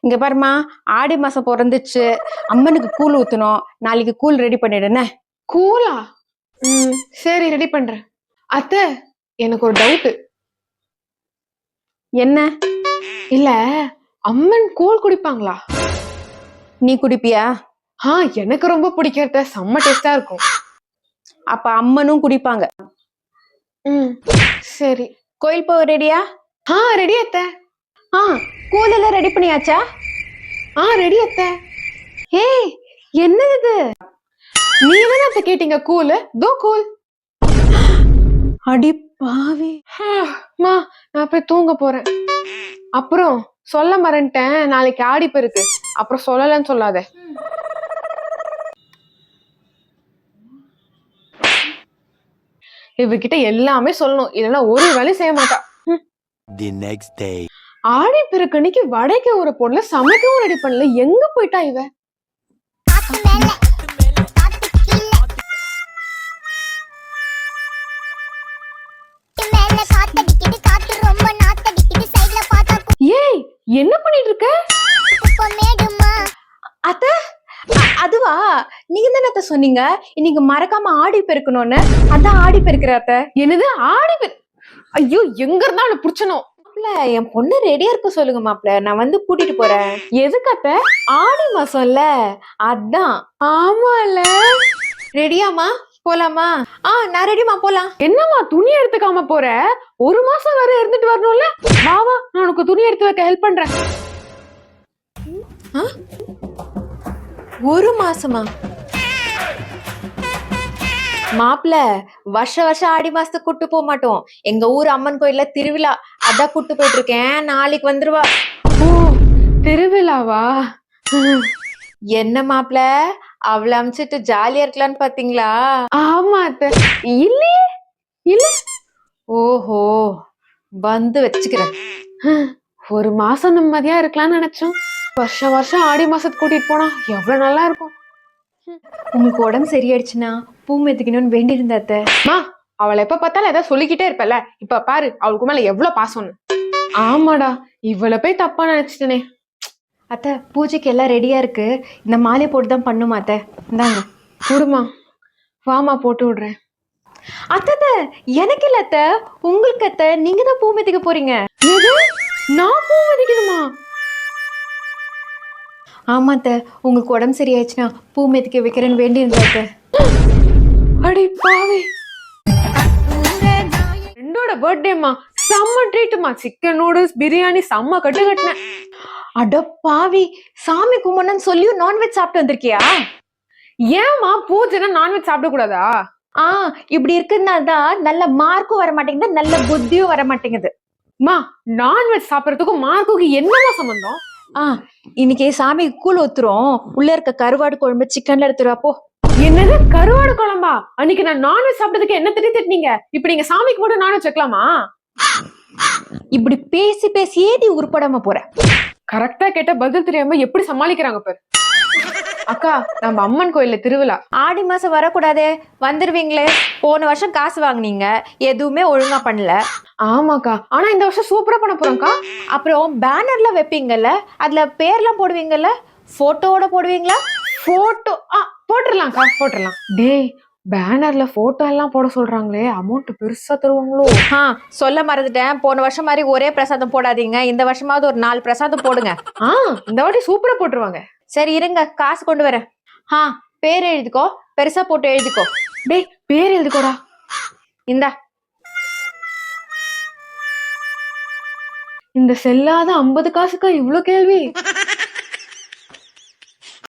இங்க பாருமா ஆடி மாசம் பிறந்துச்சு. அம்மனுக்கு கூழ் ஊத்தணும். நாளைக்கு கூழ் ரெடி பண்ணிடுனே கூலா ம். சரி ரெடி பண்றேன். அத்தை எனக்கு ஒரு டவுட் என்ன? இல்ல அம்மன் கூழ் குடிப்பாங்களா? நீ குடிப்பியா? ஆ எனக்கு ரொம்ப பிடிக்கிறத செம்ம டேஸ்டா இருக்கும். அப்ப அம்மனும் குடிப்பாங்க. ம். சரி. கோயில் போக ரெடியா ஆ ரெடி அத்தை. ஆ. கூழ் எல்லாம் ரெடி பண்ணியாச்சா? ஆ ரெடி அத்தை. ஏய் என்னது இது? நீ தானே அத்தை கேட்டீங்க கூல் தோ கூல் அடி பாவி. மா நான் போய் தூங்க போறேன். அப்புறம் சொல்ல மறந்துட்டேன். நாளைக்கு ஆடி பெருக்கு. அப்புறம் சொல்லலன்னு சொல்லாத. இவகிட்ட எல்லாமே சொல்லணும். இல்லைன்னா ஒரு வேலையும் செய்ய மாட்டா. The next day. Aadi Perukku அன்னைக்கு வடைக்கு ஒரு பொருளை சமைக்கவும் ரெடி பண்ணல. எங்க போயிட்டா இவ? ரொம்ப ஏய் என்ன பண்ணிட்டு இருக்க குப்பை அத்த அதுவா? நீங்க தானே அத்தை சொன்னீங்க? இன்னைக்கு மறக்காம ஆடி பெருக்கணும்னு. அதான் ஆடி பெருக்கிற அத்த. என்னது? ஆடி பெரு ஐயோ எங்க இருந்தாலும் புடிச்சனும் மாப்ள என் பொண்ணு ரெடியா இருக்க சொல்லுங்க மாப்ள நான் வந்து கூட்டிட்டு போறேன். எதுக்கு அத்தை? ஆடி மாசம்ல. அதான். ஆமால. ரெடியாமா போலாமா? ஆ நான் ரெடிமா போலாம். என்னம்மா துணி எடுத்துக்காம போற? ஒரு மாசம் வரை இருந்துட்டு வரணும்ல? வா வா நான் உனக்கு துணி எடுத்து வைக்க ஹெல்ப் பண்றேன். ஒரு மாசமா? மாப்பிள வருஷ வருஷம் ஆடி மாசத்துக்கு கூட்டு போக மாட்டோம். எங்க ஊர் அம்மன் கோயில்ல திருவிழா அதான் கூட்டு போயிட்டு இருக்கேன் நாளைக்கு வந்துருவா. திருவிழாவா? என்ன மாப்பிள அவளை அமிச்சிட்டு ஜாலியா இருக்கலாம்னு பாத்தீங்களா? ஆமா இல்லையே இல்ல. ஓஹோ வந்து வச்சுக்கிறேன். ஒரு மாசம் நிம்மதியா இருக்கலாம்னு நினைச்சோம். வருஷம் வருஷம் ஆடி மாசத்துக்கு கூட்டிட்டு போனா எவ்வளவு நல்லா இருக்கும். உங்களுக்கு உடம்பு சரியாயிடுச்சுன்னா பூ மெத்துக்கணும்னு வேண்டி இருந்தாத்த மா அவளை எப்ப பார்த்தாலும் ஏதாவது சொல்லிக்கிட்டே இருப்பல இப்ப பாரு அவளுக்கு மேல எவ்வளவு பாசம்னு ஆமாடா இவளை போய் தப்பா நினைச்சிட்டனே. அத்தை பூஜைக்கு எல்லாம் ரெடியா இருக்கு. இந்த மாலை போட்டு தான் பண்ணுமா அத்தை? இந்தாங்க. குடுமா. வாமா போட்டு விடுறேன். அத்தை எனக்கு இல்ல அத்தை. உங்களுக்கு அத்தை நீங்க தான் பூ மெத்திக்க போறீங்க. எது? நான் பூ மதிக்கணுமா? ஆமா அத்தை உங்களுக்கு உடம்பு சரியாயிடுச்சுன்னா பூ மெத்திக்க வைக்கிறேன்னு வேண்டி இருந்தா அத்தை அடி பாவி. ஃப்ரெண்டோட பர்த்டேமா செம்ம ட்ரீட்டுமா சிக்கன் நூடுல்ஸ் பிரியாணி செம்ம கட்டு கட்டினேன் அட பாவி சாமி கும்பிடணும்னு சொல்லியும் நான்வெஜ் சாப்பிட்டு வந்திருக்கியா? ஏமா பூஜைனா நான்வெஜ் சாப்பிடக்கூடாதா ஆ இப்படி இருக்கிறதுனால தான் நல்ல மார்க்கும் வர மாட்டேங்குது நல்ல புத்தியும் வர மாட்டேங்குது மா நான்வெஜ் சாப்பிடறதுக்கும் மார்க்குக்கு என்னமா சம்பந்தம்? ஆ இன்னைக்கு சாமிக்கு கூழ் ஊத்துறோம். உள்ள இருக்க கருவாடு குழம்பு சிக்கன்ல எடுத்துருவா போ. என்னது? கருவாடு குழம்பா? அன்னைக்கு நான் நான்வெஜ் சாப்பிட்டதுக்கு என்ன திட்டி திட்டினீங்க? இப்ப நீங்க சாமிக்கு மட்டும் நான்வெஜ் வைக்கலாமா? இப்படி பேசி பேசியே நீ உருப்படாம போற? கரெக்டா கேட்ட பதில் தெரியாம எப்படி சமாளிக்கிறாங்க பாரு. அக்கா நம்ம அம்மன் கோயில்ல திருவிழா. ஆடி மாசம் வரக்கூடாதே வந்துருவீங்களே. போன வருஷம் காசு வாங்குனீங்க எதுவுமே ஒழுங்கா பண்ணல. ஆமாக்கா ஆனா இந்த வருஷம் சூப்பரா பண்ண போறோம்க்கா. அப்புறம் பேனர்ல வைப்பீங்கல்ல அதுல பேர்லாம் போடுவீங்கல்ல போட்டோவோட போடுவீங்களா? போட்டோ ஆ போட்டுடலாம்க்கா போட்டுடலாம் டேய் பேனர்ல போட்டோ எல்லாம் போட சொல்றாங்களே அமௌண்ட் பெருசா தருவாங்களோ. ஆ சொல்ல மறந்துட்டேன். போன வருஷம் மாதிரி ஒரே பிரசாதம் போடாதீங்க. இந்த வருஷமாவது ஒரு நாலு பிரசாதம் போடுங்க. ஆ இந்த வாட்டி சூப்பரா போட்டுருவாங்க. சரி இருங்க காசு கொண்டு வரேன். ஆ பேர் எழுதிக்கோ பெருசா போட்டு எழுதிக்கோ. டேய் பேர் எழுதுக்கோடா. இந்தா. இந்த செல்லாத ஐம்பது காசுக்கா இவ்ளோ கேள்வி?